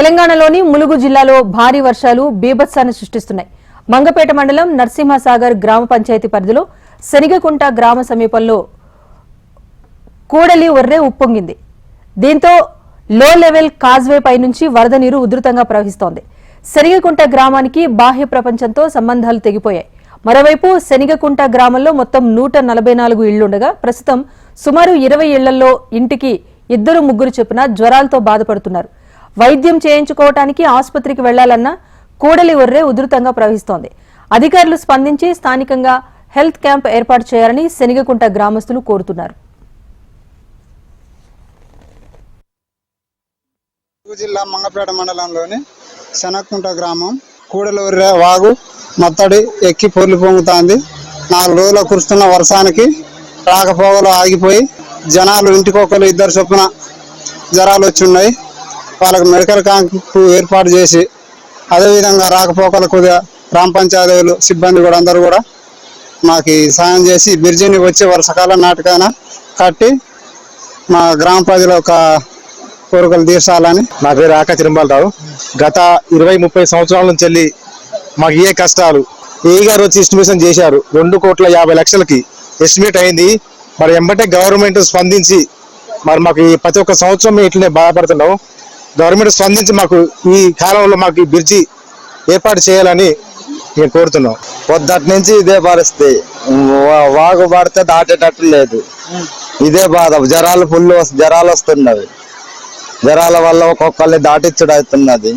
తెలంగాణలోని ములుగు జిల్లాలో భారీ వర్షాలు బీభత్సాన్ని సృష్టిస్తున్నాయి. మంగపేట మండలం నరసింహసాగర్ గ్రామ పంచాయతీ పరిధిలో శనిగకుంట గ్రామ సమీపంలో కూడలి ఒర్రె ఉప్పొంగింది. దీంతో లో లెవెల్ కాజ్వే పై నుంచి వరద నీరు ఉధృతంగా ప్రవహిస్తోంది. శనిగకుంట గ్రామానికి బాహ్య ప్రపంచంతో సంబంధాలు తెగిపోయాయి. మరోవైపు శనిగకుంట గ్రామంలో మొత్తం నూట నలభై నాలుగు ఇళ్ళుండగా ప్రస్తుతం సుమారు ఇరవై ఇళ్ళలో ఇంటికి ఇద్దరు ముగ్గురు చొప్పున జ్వరాలతో బాధపడుతున్నారు. వైద్యం చేయించుకోవటానికి ఆసుపత్రికి వెళ్ళాలన్న కూడలి ఒర్రే ఉధృతంగా ప్రవహిస్తోంది. అధికారులు స్పందించి స్థానికంగా హెల్త్ క్యాంప్ ఏర్పాటు చేయాలని శనిగకుంట గ్రామస్తులు కోరుతున్నారు. జిల్లా మంగపేట మండలంలోని శనక్కుంట గ్రామం కూడలూరి వాగు మత్తడి ఎక్కి పొర్లు పొంగుతోంది. నాలుగు రోజుల కురుస్తున్న వర్షానికి రాకపోగలు ఆగిపోయి జనాలు ఇంటికొకరు ఇద్దరు చొప్పున జ్వరాలు వచ్చి ఉన్నాయి వాళ్ళకి మెడికల్ క్యాంప్ ఏర్పాటు చేసి అదేవిధంగా రాకపోకలకు గ్రామ పంచాయతీలు సిబ్బంది కూడా అందరూ కూడా మాకు సాయం చేసి బిర్జీని వచ్చే సకాలం నాటికైనా కట్టి మా గ్రామ ప్రజల ఒక కోరికలు తీర్చాలని. నా పేరు ఆక తిరుమలరావు. గత ఇరవై ముప్పై సంవత్సరాల నుంచి వెళ్ళి మాకు ఏ కష్టాలు ఏ గారు వచ్చి ఎస్టిమేషన్ చేశారు రెండు కోట్ల యాభై లక్షలకి ఎస్టిమేట్ అయింది. మరి ఎంబటే గవర్నమెంట్ స్పందించి మరి మాకు ప్రతి ఒక్క సంవత్సరం ఇట్లనే బాధపడుతున్నాం. గవర్నమెంట్ స్పందించి మాకు ఈ కాలంలో మాకు ఈ బ్రిడ్జి ఏర్పాటు చేయాలని మేము కోరుతున్నాం. పొద్దుటి నుంచి ఇదే పరిస్థితి. వా- వాగు పడితే దాటేటట్టు లేదు. ఇదే బాధ. జ్వరాలు ఫుల్ జ్వరాలు వస్తున్నవి. జ్వరాల వల్ల ఒక్కొక్కరిని దాటించడం అవుతున్నది